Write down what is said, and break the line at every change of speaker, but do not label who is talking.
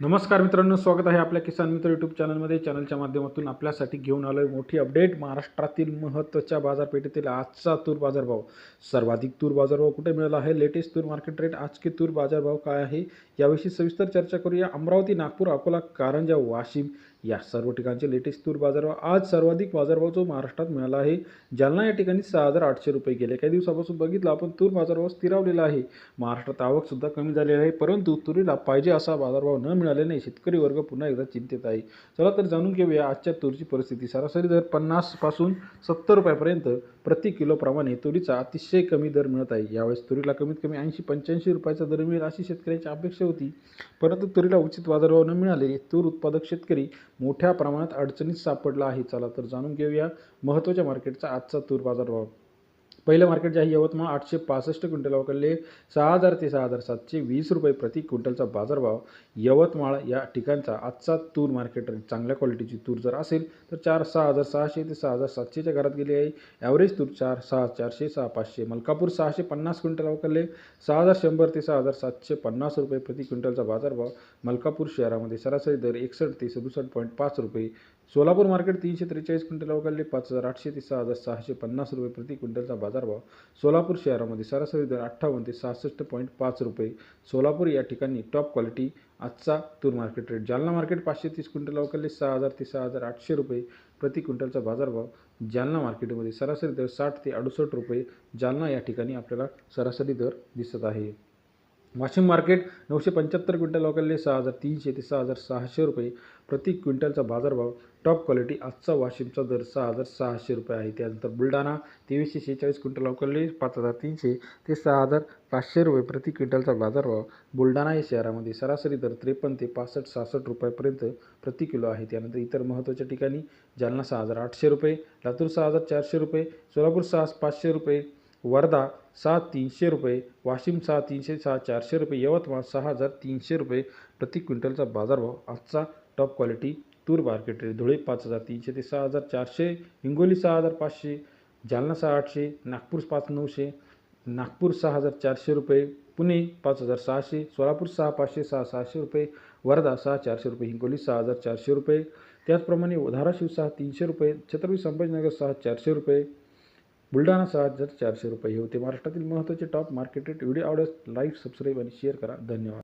नमस्कार मित्रांनो स्वागत आहे आपल्या किसान मित्र यूट्यूब चॅनलमध्ये चॅनलच्या माध्यमातून आपल्यासाठी घेऊन आलो आहे मोठी अपडेट महाराष्ट्रातील महत्त्वाच्या बाजारपेठेतील आजचा तूर बाजारभाव. सर्वाधिक तूर बाजारभाव कुठे मिळाला आहे? लेटेस्ट तूर मार्केट रेट आजके तूर बाजारभाव काय आहे? याविषयी सविस्तर चर्चा करूया. अमरावती नागपूर अकोला कारंजा वाशिम या सर्व ठिकाणचे लेटेस्ट तूर बाजारभाव आज सर्वाधिक बाजारभाव जो महाराष्ट्रात मिळाला आहे जालना या ठिकाणी सहा हजार आठशे रुपये गेले. काही दिवसापासून बघितलं आपण तूर बाजारभाव स्थिरावलेला आहे. महाराष्ट्रात आवकसुद्धा कमी झालेली आहे परंतु तुरीला पाहिजे असा बाजारभाव न मिळाल्याने शेतकरी वर्ग पुन्हा एकदा चिंतेत आहे. चला तर जाणून घेऊया आजच्या तुरीची परिस्थिती. सरासरी दर पन्नासपासून सत्तर रुपयापर्यंत प्रति किलोप्रमाणे तुरीचा अतिशय कमी दर मिळत आहे. यावेळेस तुरीला कमीत कमी ऐंशी पंच्याऐंशी रुपयाचा दर मिळेल अशी शेतकऱ्यांची अपेक्षा होती. परंतु तुरीला उचित बाजारभाव न मिळाले तूर उत्पादक शेतकरी मोठ्या प्रमाणात अडचणीत सापडला आहे. चला तर जाणून घेऊया महत्त्वाच्या मार्केटचा आजचा तूर बाजारभाव. पहिलं मार्केट जे आहे यवतमाळ आठशे पासष्ट क्विंटल अवकडले सहा हजार ते सहा हजार सातशे वीस रुपये प्रति क्विंटलचा बाजारभाव यवतमाळ या ठिकाणचा. आजचा तूर मार्केट चांगल्या क्वालिटीची तूर जर असेल तर चार सहा हजार सहाशे ते सहा हजार सातशेच्या घरात गेली आहे. ॲव्हरेज तूर चार सहा चारशे सहा पाचशे. मलकापूर सहाशे पन्नास क्विंटल अवकडले सहा हजार शंभर ते सहा हजार सातशे पन्नास रुपये प्रति क्विंटलचा बाजारभाव मलकापूर शहरामध्ये सरासरी दर एकसष्ट ते सदुसष्ट पॉईंट पाच रुपये. सोलापूर मार्केट तीनशे त्रेचाळीस क्विंटल अवघडले पाच हजार आठशे ते सहा हजार सहाशे पन्नास रुपये प्रति क्विंटलचा बाजारभाव सोलापूर शहरामध्ये सरासरी दर अठ्ठावन्न ते सहासष्ट पॉईंट पाच रुपये. सोलापूर या ठिकाणी टॉप क्वालिटी आजचा तूर मार्केट रेट जालना मार्केट पाचशे तीस क्विंटल अवघडले सहा हजार ते सहा हजार आठशे रुपये. प्रति क्विंटलचा बाजारभाव जालना मार्केटमध्ये सरासरी दर साठ ते अडुसष्ट रुपये. जालना या ठिकाणी आपल्याला सरासरी दर दिसत आहे. वाशिम मार्केट नऊशे पंच्याहत्तर क्विंटल अवघडले सहा हजार तीनशे ते सहा हजार सहाशे रुपये. प्रति क्विंटलचा बाजारभाव टॉप क्वालिटी आजचा वाशिमचा दर सहा हजार सहाशे रुपये आहे. त्यानंतर बुलढाणा तेवीसशे शेहेचाळीस क्विंटल अवघडले पाच हजार तीनशे ते सहा हजार पाचशे रुपये. प्रति क्विंटलचा बाजारभाव बुलढाणा या शहरामध्ये सरासरी दर त्रेपन्न ते पासष्ट सहासष्ट रुपयापर्यंत प्रति किलो आहे. त्यानंतर इतर महत्त्वाच्या ठिकाणी जालना सहा हजार आठशे रुपये लातूर सहा हजार चारशे रुपये सोलापूर सहा पाचशे रुपये वर्धा सहा तीनशे रुपये वाशिम सहा तीनशे सहा चारशे रुपये यवतमाळ सहा हजार तीनशे रुपये. प्रति क्विंटलचा बाजारभाव आजचा टॉप क्वालिटी तूर मार्केट रेट धुळे पाच हजार तीनशे ते सहा हजार चारशे हिंगोली सहा हजार पाचशे जालना सहा आठशे नागपूर पाच नऊशे नागपूर सहा हजार चारशे रुपये पुणे पाच हजार सहाशे सोलापूर सहा पाचशे सहा सहाशे रुपये वर्धा सहा चारशे रुपये हिंगोली सहा हजार चारशे रुपये. त्याचप्रमाणे धाराशिव सहा तीनशे रुपये छत्रपती संभाजीनगर सहा चारशे रुपये. बुलढाणा सहा हजार चारशे रुपये हे होते. महाराष्ट्रातील महत्त्वाचे टॉप मार्केटेड व्हिडिओ आवडल्यास लाईक सबस्क्राईब आणि शेअर करा. धन्यवाद.